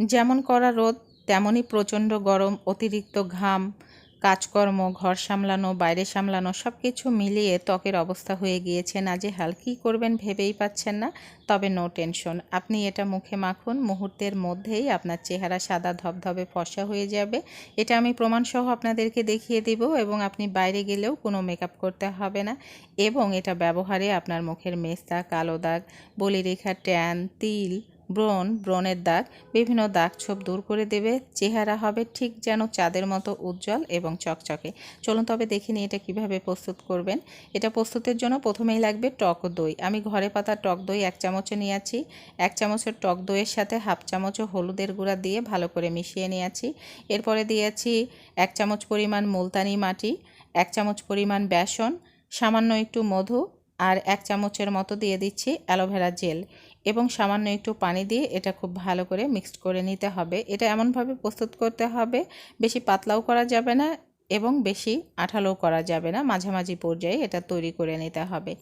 যেমন করা রোদ তেমনই প্রচণ্ড গরম, অতিরিক্ত ঘাম, কাজকর্ম, ঘর সামলানো, বাইরে সামলানো সব কিছু মিলিয়ে ত্বকের অবস্থা হয়ে গিয়েছে নাজেহাল কী করবেন ভেবেই পাচ্ছেন না। তবে নো টেনশন, আপনি এটা মুখে মাখুন, মুহূর্তের মধ্যেই আপনার চেহারা সাদা ধবধবে ফসা হয়ে যাবে। এটা আমি প্রমাণসহ আপনাদেরকে দেখিয়ে দিব এবং আপনি বাইরে গেলেও কোনো মেকআপ করতে হবে না এবং এটা ব্যবহারে আপনার মুখের মেস্তা, কালো দাগ, বলিরেখা ট্যান, তিল ব্রণ, ব্রণের দাগ, বিভিন্ন দাগ ছোপ দূর করে দেবে। চেহারা হবে ঠিক যেন চাঁদের মতো উজ্জ্বল এবং চকচকে। চলুন তবে দেখে নিই এটা কীভাবে প্রস্তুত করবেন। এটা প্রস্তুতের জন্য প্রথমেই লাগবে টক দই। আমি ঘরে পাতা টক দই এক চামচে নিয়েছি। এক চামচের টক দইয়ের সাথে হাফ চামচ হলুদের গুঁড়া দিয়ে ভালো করে মিশিয়ে নিয়েছি। এরপরে দিয়েছি এক চামচ পরিমাণ মুলতানি মাটি, এক চামচ পরিমাণ বেসন, সামান্য একটু মধু আর এক চামচের মতো দিয়ে দিচ্ছি অ্যালোভেরা জেল এবং সামান্য একটু পানি দিয়ে এটা খুব ভালো করে মিক্সড করে নিতে হবে। এটা এমনভাবে প্রস্তুত করতে হবে, বেশি পাতলাও করা যাবে না এবং বেশি আঠালোও করা যাবে না। মাঝামাঝি পর্যায়ে এটা তৈরি করে নিতে হবে।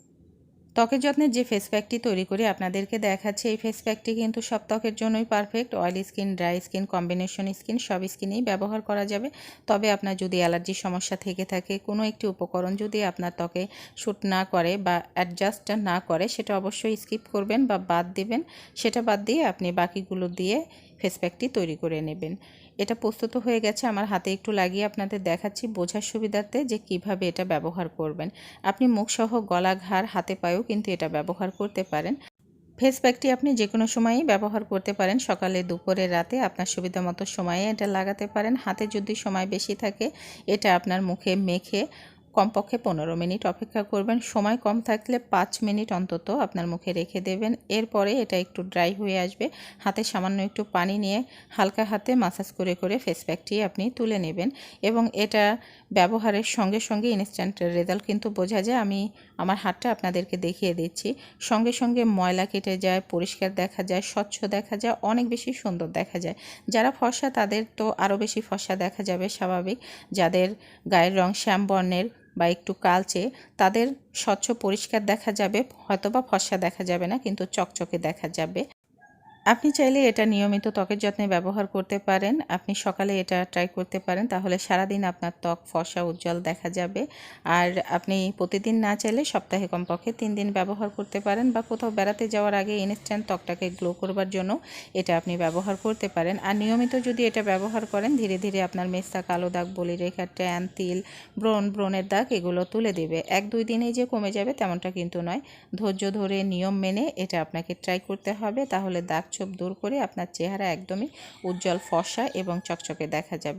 ত্বকের যত্নের যে ফেস প্যাকটি তৈরি করে আপনাদেরকে দেখাচ্ছে, এই ফেস প্যাকটি কিন্তু সব ত্বকের জন্যই perfect oily skin dry skin combination skin সব স্কিনেই ব্যবহার করা যাবে। তবে আপনার যদি অ্যালার্জির সমস্যা থেকে থাকে, কোনো একটি উপকরণ যদি আপনার ত্বকে শ্যুট না করে বা অ্যাডজাস্ট না করে, সেটা অবশ্যই স্কিপ করবেন বা বাদ দিবেন। সেটা বাদ দিয়ে আপনি বাকিগুলো দিয়ে ফেস প্যাকটি তৈরি করে নেবেন। এটা প্রস্তুত হয়ে গেছে, আমার হাতে একটু লাগিয়ে আপনাদের দেখাচ্ছি বোঝার সুবিধার্থে যে কীভাবে এটা ব্যবহার করবেন। আপনি মুখসহ গলা, ঘাড়, হাতে পায়েও কিন্তু এটা ব্যবহার করতে পারেন। ফেস প্যাকটি আপনি যে কোনো সময়ই ব্যবহার করতে পারেন, সকালে, দুপুরে, রাতে আপনার সুবিধা মতো সময়ে এটা লাগাতে পারেন। হাতে যদি সময় বেশি থাকে, এটা আপনার মুখে মেখে কমপক্ষে পনেরো মিনিট অপেক্ষা করবেন। সময় কম থাকলে পাঁচ মিনিট অন্তত আপনার মুখে রেখে দেবেন। এরপরে এটা একটু ড্রাই হয়ে আসবে। হাতে সামান্য একটু পানি নিয়ে হালকা হাতে মাসাজ করে করে ফেস প্যাকটি আপনি তুলে নেবেন। এবং এটা ব্যবহারের সঙ্গে সঙ্গে ইনস্ট্যান্ট রেজাল্ট কিন্তু বোঝা যায়। আমি আমার হাতটা আপনাদেরকে দেখিয়ে দিচ্ছি। সঙ্গে সঙ্গে ময়লা কেটে যায়, পরিষ্কার দেখা যায়, স্বচ্ছ দেখা যায়, অনেক বেশি সুন্দর দেখা যায়। যারা ফর্সা, তাদের তো আরও বেশি ফর্সা দেখা যাবে স্বাভাবিক। যাদের গায়ের রং শ্যাম বর্ণের বা একটু কালচে, তাদের স্বচ্ছ পরিষ্কার দেখা যাবে, হয়তোবা ফর্সা দেখা যাবে না, কিন্তু চকচকে দেখা যাবে। আপনি চাইলে এটা নিয়মিত ত্বকের যত্নে ব্যবহার করতে পারেন। আপনি সকালে এটা ট্রাই করতে পারেন, তাহলে সারাদিন আপনার ত্বক ফসা উজ্জ্বল দেখা যাবে। আর আপনি প্রতিদিন না চাইলে সপ্তাহে কমপক্ষে তিন দিন ব্যবহার করতে পারেন বা কোথাও বেড়াতে যাওয়ার আগে ইনস্ট্যান্ট ত্বকটাকে গ্লো করবার জন্য এটা আপনি ব্যবহার করতে পারেন। আর নিয়মিত যদি এটা ব্যবহার করেন, ধীরে ধীরে আপনার মেস্তা, কালো দাগ, বলি রেখা ট্যান তিল, ব্রণ, ব্রণের দাগ এগুলো তুলে দেবে। এক, দুই দিনেই যে কমে যাবে তেমনটা কিন্তু নয়। ধৈর্য ধরে নিয়ম মেনে এটা আপনাকে ট্রাই করতে হবে, তাহলে দাগ ছোপ দূর করে আপনার চেহারা একদমই উজ্জ্বল ফর্সা এবং চকচকে দেখা যাবে।